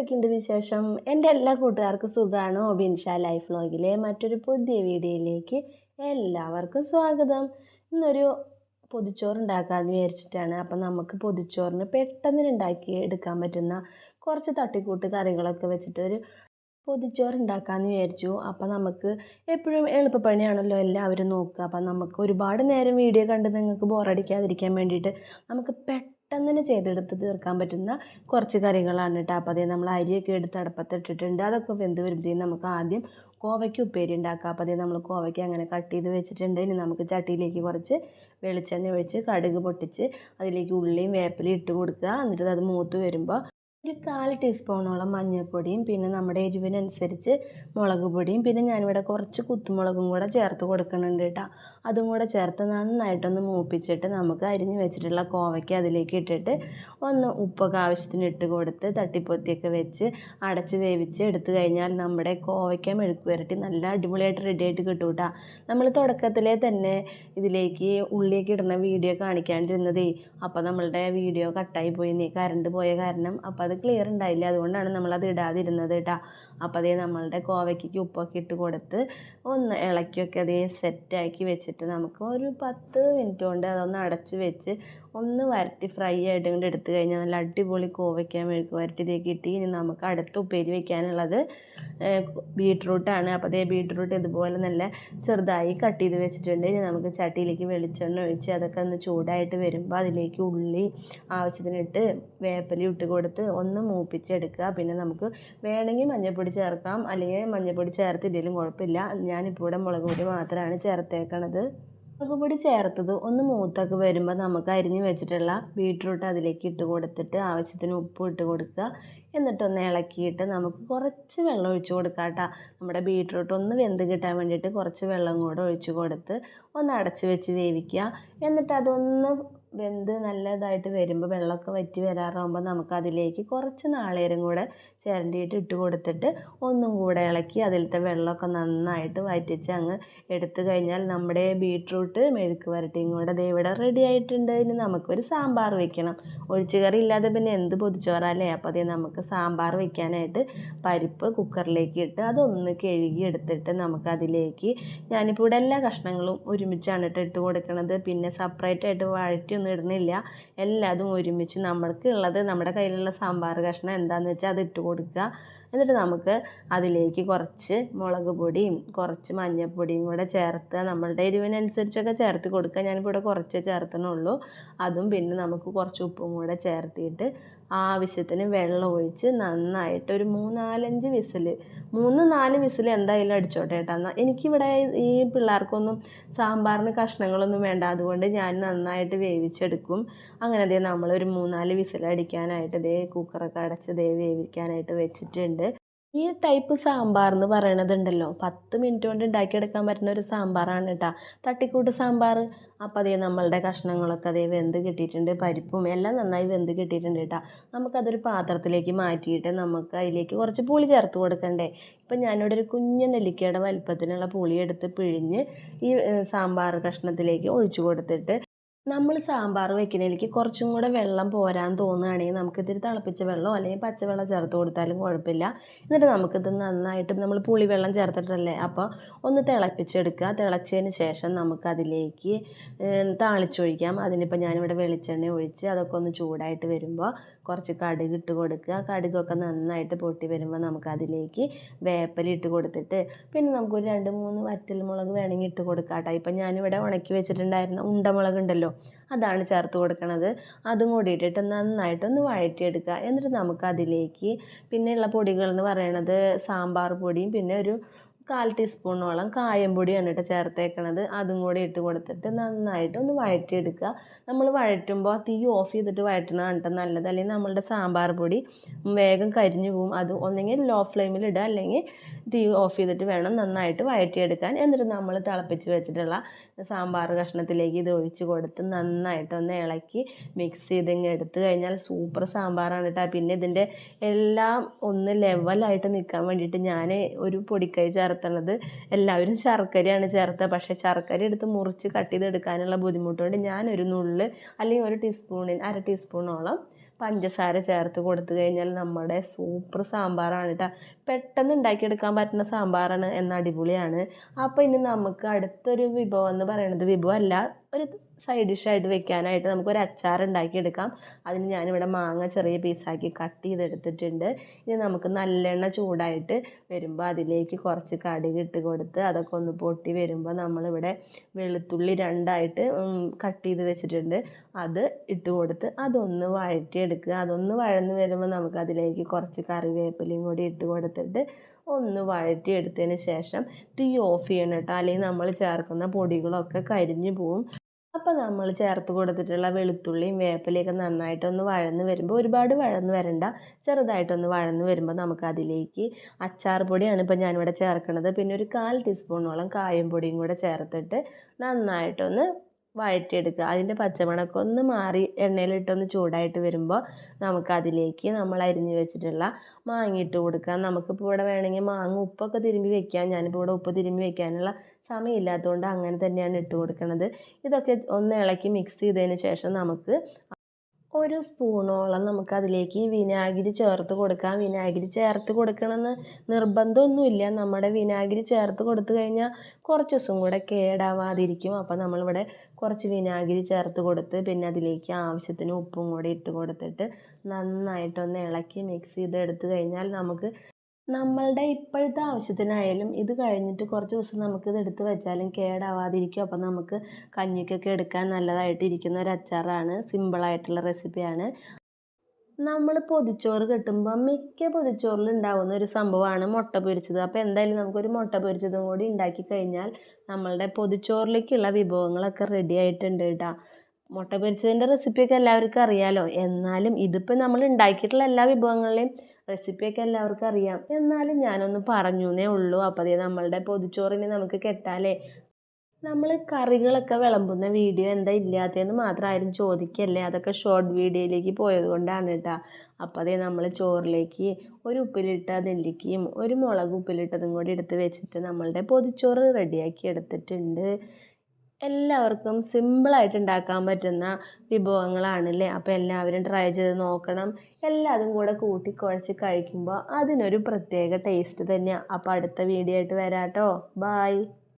എന്തൊക്കെയുണ്ട് വിശേഷം? എന്റെ എല്ലാ കൂട്ടുകാർക്കും സുഖമാണ് ഒബിൻഷ ലൈഫ് വ്ലോഗിലെ മറ്റൊരു പുതിയ വീഡിയോയിലേക്ക് എല്ലാവർക്കും സ്വാഗതം. ഇന്നൊരു പൊതിച്ചോറ് ഉണ്ടാക്കാമെന്ന് വിചാരിച്ചിട്ടാണ്. അപ്പം നമുക്ക് പൊതിച്ചോറിന് പെട്ടെന്ന് ഉണ്ടാക്കി എടുക്കാൻ പറ്റുന്ന കുറച്ച് തട്ടിക്കൂട്ട് കറികളൊക്കെ വെച്ചിട്ട് ഒരു പൊതിച്ചോറ് ഉണ്ടാക്കാമെന്ന് വിചാരിച്ചു. അപ്പം നമുക്ക് എപ്പോഴും എളുപ്പപ്പണിയാണല്ലോ എല്ലാവരും നോക്കുക. അപ്പം നമുക്ക് ഒരുപാട് നേരം വീഡിയോ കണ്ട് നിങ്ങൾക്ക് ബോറടിക്കാതിരിക്കാൻ വേണ്ടിയിട്ട് നമുക്ക് പെട്ടെന്ന് തന്നെ ചെയ്തെടുത്ത് തീർക്കാൻ പറ്റുന്ന കുറച്ച് കറികളാണ് കേട്ടോ. അപ്പോൾ അതേ നമ്മൾ അരിയൊക്കെ എടുത്ത് അടുപ്പത്തിട്ടിട്ടുണ്ട് അതൊക്കെ വെന്ത് വരുമ്പോഴത്തേക്കും നമുക്ക് ആദ്യം കോവയ്ക്ക് ഉപ്പേരി ഉണ്ടാക്കാം. അപ്പോൾ അതേ നമ്മൾ കോവയ്ക്ക് അങ്ങനെ കട്ട് ചെയ്ത് വെച്ചിട്ടുണ്ട്. ഇനി നമുക്ക് ചട്ടിയിലേക്ക് കുറച്ച് വെളിച്ചെണ്ണ ഒഴിച്ച് കടുക് പൊട്ടിച്ച് അതിലേക്ക് ഉള്ളിയും വേപ്പിലയും ഇട്ട് കൊടുക്കുക. എന്നിട്ട് അത് മൂത്ത് വരുമ്പോൾ ഒരു കാൽ ടീസ്പൂണോളം മഞ്ഞൾപ്പൊടിയും പിന്നെ നമ്മുടെ എരിവിനനുസരിച്ച് മുളക് പൊടിയും പിന്നെ ഞാനിവിടെ കുറച്ച് കുത്തുമുളകും കൂടെ ചേർത്ത് കൊടുക്കുന്നുണ്ട് കേട്ടോ. അതും കൂടെ ചേർത്ത് നന്നായിട്ടൊന്ന് മൂപ്പിച്ചിട്ട് നമുക്ക് അരിഞ്ഞ് വെച്ചിട്ടുള്ള കോവയ്ക്ക് അതിലേക്ക് ഇട്ടിട്ട് ഒന്ന് ഉപ്പൊക്കെ ആവശ്യത്തിന് ഇട്ട് കൊടുത്ത് തട്ടിപ്പൊത്തിയൊക്കെ വെച്ച് അടച്ച് വേവിച്ച് എടുത്തു കഴിഞ്ഞാൽ നമ്മുടെ കോവയ്ക്ക മെഴുക്ക് പുരട്ടി നല്ല അടിപൊളിയായിട്ട് റെഡി ആയിട്ട് കിട്ടും കേട്ടോ നമ്മൾ തുടക്കത്തിലേ തന്നെ ഇതിലേക്ക് ഉള്ളിയൊക്കെ ഇടുന്ന വീഡിയോ കാണിക്കാണ്ടിരുന്നതേ അപ്പോൾ നമ്മളുടെ വീഡിയോ കട്ടായി പോയി നീ കറണ്ട് പോയ കാരണം അപ്പോൾ അത് ക്ലിയർ ഉണ്ടായില്ല. അതുകൊണ്ടാണ് നമ്മളത് ഇടാതിരുന്നത് കേട്ടോ അപ്പോൾ അതേ നമ്മളുടെ കോവയ്ക്ക് ഉപ്പൊക്കെ ഇട്ട് കൊടുത്ത് ഒന്ന് ഇളക്കിയൊക്കെ അതേ സെറ്റാക്കി വെച്ചിട്ട് നമുക്ക് ഒരു പത്ത് മിനിറ്റ് കൊണ്ട് അതൊന്ന് അടച്ച് വെച്ച് ഒന്ന് വരട്ടി ഫ്രൈ ആയിട്ട് ഇങ്ങോട്ട് എടുത്തു കഴിഞ്ഞാൽ നല്ല അടിപൊളി കോവയ്ക്ക മെഴുക്ക് വരട്ടിയതേ കിട്ടി ഇനി നമുക്ക് അടുത്ത ഉപ്പേരി വെക്കാനുള്ളത് ബീട്രൂട്ടാണ്. അപ്പോൾ അതേ ബീട്രൂട്ട് ഇതുപോലെ നല്ല ചെറുതായി കട്ട് ചെയ്ത് വെച്ചിട്ടുണ്ട്. ഇനി നമുക്ക് ചട്ടിയിലേക്ക് വെളിച്ചെണ്ണ ഒഴിച്ച് അതൊക്കെ ഒന്ന് ചൂടായിട്ട് വരുമ്പോൾ അതിലേക്ക് ഉള്ളി ആവശ്യത്തിനിട്ട് വേപ്പില ഇട്ട് കൊടുത്ത് ഒന്ന് മൂപ്പിച്ചെടുക്കുക. പിന്നെ നമുക്ക് വേണമെങ്കിൽ മഞ്ഞൾപ്പൊടി ചേർക്കാം. അല്ലെങ്കിൽ മഞ്ഞൾപ്പൊടി ചേർത്തില്ലെങ്കിലും കുഴപ്പമില്ല. ഞാനിപ്പോൾ ഇവിടെ മുളക് പൊടി മാത്രമാണ് ചേർത്തേക്കണത്. മുളക് പൊടി ചേർത്തത് ഒന്ന് മൂത്തൊക്കെ വരുമ്പോൾ നമുക്ക് അരിഞ്ഞു വെച്ചിട്ടുള്ള ബീട്രൂട്ട് അതിലേക്ക് ഇട്ട് കൊടുത്തിട്ട് ആവശ്യത്തിന് ഉപ്പ് ഇട്ട് കൊടുക്കുക. എന്നിട്ടൊന്ന് ഇളക്കിയിട്ട് നമുക്ക് കുറച്ച് വെള്ളം ഒഴിച്ച് കൊടുക്കാം കേട്ടോ. നമ്മുടെ ബീട്രൂട്ട് ഒന്ന് വെന്ത് കിട്ടാൻ വേണ്ടിയിട്ട് കുറച്ച് വെള്ളം കൂടെ ഒഴിച്ച് കൊടുത്ത് ഒന്ന് അടച്ച് വെച്ച് വേവിക്കുക. എന്നിട്ട് അതൊന്ന് വെന്ത് നല്ലതായിട്ട് വരുമ്പോൾ വെള്ളമൊക്കെ വറ്റി വരാറാകുമ്പോൾ നമുക്ക് അതിലേക്ക് കുറച്ച് നാളികേരം കൂടെ ചിരണ്ടിയിട്ട് ഇട്ട് കൊടുത്തിട്ട് ഒന്നും കൂടെ ഇളക്കി അതിലത്തെ വെള്ളമൊക്കെ നന്നായിട്ട് വറ്റിച്ച് അങ്ങ് എടുത്തു കഴിഞ്ഞാൽ നമ്മുടെ ബീട്രൂട്ട് മെഴുക്ക് വരട്ടിയും കൂടെ ദേ ഇവിടെ റെഡി ആയിട്ടുണ്ട്. ഇനി നമുക്കൊരു സാമ്പാർ വെക്കണം. ഒഴിച്ചുകറി ഇല്ലാതെ പിന്നെ എന്ത് പൊതിച്ചോറല്ലേ? അപ്പോൾ അതേ നമുക്ക് സാമ്പാർ വെക്കാനായിട്ട് പരിപ്പ് കുക്കറിലേക്ക് ഇട്ട് അതൊന്ന് കഴുകി എടുത്തിട്ട് നമുക്കതിലേക്ക് ഞാനിപ്പോൾ ഇവിടെ എല്ലാ കഷ്ണങ്ങളും ഒരുമിച്ചാണ് ഇട്ട് ഇട്ട് കൊടുക്കണത്. പിന്നെ സെപ്പറേറ്റ് ആയിട്ട് വഴറ്റി ഒന്നും ഇടുന്നില്ല. എല്ലാതും ഒരുമിച്ച് നമ്മൾക്ക് ഉള്ളത് നമ്മുടെ കയ്യിലുള്ള സാമ്പാർ കഷ്ണം എന്താണെന്ന് വെച്ചാൽ അത് ഇട്ട് കൊടുക്കുക. എന്നിട്ട് നമുക്ക് അതിലേക്ക് കുറച്ച് മുളക് പൊടിയും കുറച്ച് മഞ്ഞൾപ്പൊടിയും കൂടെ ചേർത്ത് നമ്മളുടെ എരിവിനനുസരിച്ചൊക്കെ ചേർത്ത് കൊടുക്കുക. ഞാനിപ്പോൾ ഇവിടെ കുറച്ചേ ചേർത്തണുള്ളൂ അതും പിന്നെ നമുക്ക് കുറച്ച് ഉപ്പും കൂടെ ചേർത്തിട്ട് ആവശ്യത്തിന് വെള്ളം ഒഴിച്ച് നന്നായിട്ട് ഒരു മൂന്നാലഞ്ച് വിസിൽ മൂന്ന് നാല് വിസിൽ എന്തായാലും അടിച്ചോട്ടെ കേട്ടോ. എന്നാൽ എനിക്കിവിടെ ഈ പിള്ളേർക്കൊന്നും സാമ്പാറിന് കഷ്ണങ്ങളൊന്നും വേണ്ട. അതുകൊണ്ട് ഞാൻ നന്നായിട്ട് വേവിച്ചെടുക്കും. അങ്ങനെ ദേ നമ്മളൊരു മൂന്നാൽ വിസിൽ അടിക്കാനായിട്ട് ദേ കുക്കറൊക്കെ അടച്ച് ദേ വേവിക്കാനായിട്ട് വെച്ചിട്ടുണ്ട്. ഈ ടൈപ്പ് സാമ്പാർ എന്ന് പറയണതുണ്ടല്ലോ. പത്ത് മിനിറ്റ് കൊണ്ട് ഉണ്ടാക്കിയെടുക്കാൻ പറ്റുന്ന ഒരു സാമ്പാറാണ് കേട്ടോ തട്ടിക്കൂട്ട് സാമ്പാർ. അപ്പോൾ അതേ നമ്മളുടെ കഷ്ണങ്ങളൊക്കെ അതേ വെന്ത് കിട്ടിയിട്ടുണ്ട്. പരിപ്പും എല്ലാം നന്നായി വെന്ത് കിട്ടിയിട്ടുണ്ട് കേട്ടോ നമുക്കതൊരു പാത്രത്തിലേക്ക് മാറ്റിയിട്ട് നമുക്ക് അതിലേക്ക് കുറച്ച് പുളി ചേർത്ത് കൊടുക്കണ്ടേ. ഇപ്പം ഞാനിവിടെ ഒരു കുഞ്ഞ് നെല്ലിക്കയുടെ വലിപ്പത്തിനുള്ള പുളി എടുത്ത് പിഴിഞ്ഞ് ഈ സാമ്പാർ കഷ്ണത്തിലേക്ക് ഒഴിച്ചു കൊടുത്തിട്ട് നമ്മൾ സാമ്പാർ വെക്കുന്നതിലേക്ക് കുറച്ചും കൂടെ വെള്ളം പോരാൻ തോന്നുകയാണെങ്കിൽ നമുക്ക് ഇത്തിരി തിളപ്പിച്ച വെള്ളമോ അല്ലെങ്കിൽ പച്ചവെള്ളം ചേർത്ത് കൊടുത്താലും കുഴപ്പമില്ല. എന്നിട്ട് നമുക്കിത് നന്നായിട്ട് നമ്മൾ പുളിവെള്ളം ചേർത്തിട്ടല്ലേ? അപ്പോൾ ഒന്ന് തിളപ്പിച്ചെടുക്കുക. തിളച്ചതിന് ശേഷം നമുക്കതിലേക്ക് താളിച്ചൊഴിക്കാം. അതിനിപ്പോൾ ഞാനിവിടെ വെളിച്ചെണ്ണ ഒഴിച്ച് അതൊക്കെ ഒന്ന് ചൂടായിട്ട് വരുമ്പോൾ കുറച്ച് കടുക് ഇട്ട് കൊടുക്കുക. കടുകൊക്കെ നന്നായിട്ട് പൊട്ടി വരുമ്പോൾ നമുക്കതിലേക്ക് വേപ്പില ഇട്ട് കൊടുത്തിട്ട് പിന്നെ നമുക്കൊരു രണ്ട് മൂന്ന് വറ്റൽ മുളക് വേണമെങ്കിൽ ഇട്ട് കൊടുക്കാം കേട്ടോ ഇപ്പം ഞാനിവിടെ ഉണക്കി വെച്ചിട്ടുണ്ടായിരുന്ന ഉണ്ടമുളക് ഉണ്ടല്ലോ അതാണ് ചേർത്ത് കൊടുക്കുന്നത് അതും കൂടി ഇട്ടിട്ട് നന്നായിട്ടൊന്ന് വഴറ്റിയെടുക്കുക. എന്നിട്ട് നമുക്കതിലേക്ക് പിന്നെയുള്ള പൊടികൾ എന്ന് പറയണത് സാമ്പാർ പൊടിയും പിന്നെ ഒരു കാൽ ടീസ്പൂണോളം കായം പൊടിയാണ് കേട്ടോ ചേർത്തേക്കണത്. അതും കൂടി ഇട്ട് കൊടുത്തിട്ട് നന്നായിട്ട് ഒന്ന് വഴറ്റിയെടുക്കുക. നമ്മൾ വഴറ്റുമ്പോൾ തീ ഓഫ് ചെയ്തിട്ട് വഴറ്റണതാണ് കേട്ടോ നല്ലത്. അല്ലെങ്കിൽ നമ്മളുടെ സാമ്പാർ പൊടി വേഗം കരിഞ്ഞു പോകും അത് ഒന്നെങ്കിൽ ലോ ഫ്ലെയിമിൽ ഇടുക. അല്ലെങ്കിൽ തീ ഓഫ് ചെയ്തിട്ട് വേണം നന്നായിട്ട് വഴറ്റിയെടുക്കാൻ. എന്നിട്ട് നമ്മൾ തിളപ്പിച്ച് വെച്ചിട്ടുള്ള സാമ്പാർ കഷ്ണത്തിലേക്ക് ഇത് ഒഴിച്ച് കൊടുത്ത് നന്നായിട്ട് ഒന്ന് ഇളക്കി മിക്സ് ചെയ്ത് ഇങ്ങ് എടുത്ത് കഴിഞ്ഞാൽ സൂപ്പർ സാമ്പാറാണ് കേട്ടോ. പിന്നെ ഇതിന്റെ എല്ലാം ഒന്ന് ലെവലായിട്ട് നിൽക്കാൻ വേണ്ടിയിട്ട് ഞാൻ ഒരു പൊടിക്കൈ ചേർത്ത് ചേർത്തണത് എല്ലാവരും ശർക്കരയാണ് ചേർത്തത് പക്ഷേ ശർക്കര എടുത്ത് മുറിച്ച് കട്ട് ചെയ്തെടുക്കാനുള്ള ബുദ്ധിമുട്ടുകൊണ്ട് ഞാനൊരു നുള്ളിൽ അല്ലെങ്കിൽ ഒരു ടീസ്പൂണിൽ അര ടീസ്പൂണോളം പഞ്ചസാര ചേർത്ത് കൊടുത്തു കഴിഞ്ഞാൽ നമ്മുടെ സൂപ്പർ സാമ്പാറാണ് കേട്ടോ പെട്ടെന്ന് ഉണ്ടാക്കിയെടുക്കാൻ പറ്റുന്ന സാമ്പാറാണ് എന്ന അടിപൊളിയാണ്. അപ്പോൾ ഇനി നമുക്ക് അടുത്തൊരു വിഭവം എന്ന് പറയുന്നത് വിഭവം അല്ല ഒരു സൈഡ് ഡിഷായിട്ട് വെക്കാനായിട്ട് നമുക്കൊരു അച്ചാർ ഉണ്ടാക്കിയെടുക്കാം. അതിന് ഞാനിവിടെ മാങ്ങ ചെറിയ പീസാക്കി കട്ട് ചെയ്തെടുത്തിട്ടുണ്ട്. ഇനി നമുക്ക് നല്ലെണ്ണ ചൂടായിട്ട് വരുമ്പോൾ അതിലേക്ക് കുറച്ച് കടുക് ഇട്ട് കൊടുത്ത് അതൊക്കെ ഒന്ന് പൊട്ടി വരുമ്പോൾ നമ്മളിവിടെ വെളുത്തുള്ളി രണ്ടായിട്ട് കട്ട് ചെയ്ത് വെച്ചിട്ടുണ്ട്. അത് ഇട്ട് കൊടുത്ത് അതൊന്ന് വഴറ്റിയെടുക്കുക. അതൊന്ന് വഴന്ന് വരുമ്പോൾ നമുക്ക് അതിലേക്ക് കുറച്ച് കറിവേപ്പിലയും കൂടി ഇട്ട് കൊടുത്തിട്ട് ഒന്ന് വഴറ്റിയെടുത്തതിന് ശേഷം തീ ഓഫ് ചെയ്യണം കേട്ടോ. അല്ലെങ്കിൽ നമ്മൾ ചേർക്കുന്ന പൊടികളൊക്കെ കരിഞ്ഞു പോവും. അപ്പോൾ നമ്മൾ ചേർത്ത് കൊടുത്തിട്ടുള്ള വെളുത്തുള്ളിയും വേപ്പിലയൊക്കെ നന്നായിട്ടൊന്ന് വഴന്ന് വരുമ്പോൾ ഒരുപാട് വഴന്ന് വരണ്ട. ചെറുതായിട്ടൊന്ന് വഴന്ന് വരുമ്പോൾ നമുക്ക് അതിലേക്ക് അച്ചാർ പൊടിയാണ് ഇപ്പോൾ ഞാനിവിടെ ചേർക്കുന്നത്. പിന്നെ ഒരു കാൽ ടീസ്പൂണോളം കായം പൊടിയും കൂടെ ചേർത്തിട്ട് നന്നായിട്ടൊന്ന് വഴറ്റിയെടുക്കുക. അതിന്റെ പച്ചമണമൊക്കെ ഒന്ന് മാറി എണ്ണയിലിട്ടൊന്ന് ചൂടായിട്ട് വരുമ്പോൾ നമുക്കതിലേക്ക് നമ്മൾ അരിഞ്ഞ് വെച്ചിട്ടുള്ള മാങ്ങ ഇട്ട് കൊടുക്കാം നമുക്കിപ്പോൾ ഇവിടെ വേണമെങ്കിൽ മാങ്ങ ഉപ്പൊക്കെ തിരുമ്പി വെക്കാം. ഞാനിപ്പോൾ ഇവിടെ ഉപ്പ് തിരുമ്പി വെക്കാനുള്ള സമയമില്ലാത്തതുകൊണ്ട് അങ്ങനെ തന്നെയാണ് ഇട്ട് കൊടുക്കുന്നത് ഇതൊക്കെ ഒന്ന് ഇളക്കി മിക്സ് ചെയ്തതിന് ശേഷം നമുക്ക് ഒരു സ്പൂണോളം നമുക്ക് അതിലേക്ക് വിനാഗിരി ചേർത്ത് കൊടുക്കാം. വിനാഗിരി ചേർത്ത് കൊടുക്കണമെന്ന് നിർബന്ധമൊന്നുമില്ല. നമ്മുടെ വിനാഗിരി ചേർത്ത് കൊടുത്തു കഴിഞ്ഞാൽ കുറച്ച് ദിവസം കൂടെ കേടാവാതിരിക്കും. അപ്പോൾ നമ്മളിവിടെ കുറച്ച് വിനാഗിരി ചേർത്ത് കൊടുത്ത് പിന്നെ അതിലേക്ക് ആവശ്യത്തിന് ഉപ്പും കൂടി ഇട്ട് കൊടുത്തിട്ട് നന്നായിട്ടൊന്ന് ഇളക്കി മിക്സ് ചെയ്ത് എടുത്തു കഴിഞ്ഞാൽ നമുക്ക് നമ്മളുടെ ഇപ്പോഴത്തെ ആവശ്യത്തിനായാലും ഇത് കഴിഞ്ഞിട്ട് കുറച്ച് ദിവസം നമുക്ക് ഇത് എടുത്ത് വെച്ചാലും കേടാവാതിരിക്കും. അപ്പം നമുക്ക് കഞ്ഞിക്കൊക്കെ എടുക്കാൻ നല്ലതായിട്ട് ഇരിക്കുന്ന ഒരു അച്ചാറാണ്. സിമ്പിളായിട്ടുള്ള റെസിപ്പിയാണ് നമ്മൾ പൊതിച്ചോറ് കിട്ടുമ്പോൾ മിക്ക പൊതിച്ചോറിൽ ഉണ്ടാകുന്ന ഒരു സംഭവമാണ് മുട്ട പൊരിച്ചത്. അപ്പോൾ എന്തായാലും നമുക്കൊരു മുട്ട പൊരിച്ചതും കൂടി ഉണ്ടാക്കി കഴിഞ്ഞാൽ നമ്മളുടെ പൊതിച്ചോറിലേക്കുള്ള വിഭവങ്ങളൊക്കെ റെഡി ആയിട്ടുണ്ട് കേട്ടോ. മുട്ട പൊരിച്ചതിന്റെ റെസിപ്പിയൊക്കെ എല്ലാവർക്കും അറിയാലോ. എന്നാലും ഇതിപ്പോൾ നമ്മൾ ഉണ്ടാക്കിയിട്ടുള്ള എല്ലാ വിഭവങ്ങളുടെയും റെസിപ്പിയൊക്കെ എല്ലാവർക്കും അറിയാം. എന്നാലും പറഞ്ഞു എന്നേ ഉള്ളൂ. അപ്പോൾ അതേ നമ്മളുടെ പൊതിച്ചോറിന് നമുക്ക് കെട്ടാലേ നമ്മൾ കറികളൊക്കെ വിളമ്പുന്ന വീഡിയോ എന്താ ഇല്ലാത്തതെന്ന് മാത്രം ആരും ചോദിക്കല്ലേ? അതൊക്കെ ഷോർട്ട് വീഡിയോയിലേക്ക് പോയത് കൊണ്ടാണ് കേട്ടോ അപ്പോൾ അതേ നമ്മൾ ചോറിലേക്ക് ഒരു ഉപ്പിലിട്ട നെല്ലിക്കയും ഒരു മുളക് ഉപ്പിലിട്ടതും കൂടി എടുത്ത് വെച്ചിട്ട് നമ്മളുടെ പൊതിച്ചോറ് റെഡിയാക്കി എടുത്തിട്ടുണ്ട്. എല്ലാവർക്കും സിമ്പിളായിട്ട് ഉണ്ടാക്കാൻ പറ്റുന്ന വിഭവങ്ങളാണല്ലേ? അപ്പോൾ എല്ലാവരും ട്രൈ ചെയ്ത് നോക്കണം. എല്ലാതും കൂടെ കൂട്ടി കുഴച്ച് കഴിക്കുമ്പോൾ അതിനൊരു പ്രത്യേക ടേസ്റ്റ് തന്നെയാണ് അപ്പോൾ അടുത്ത വീഡിയോ ആയിട്ട് വരാം കേട്ടോ ബായ്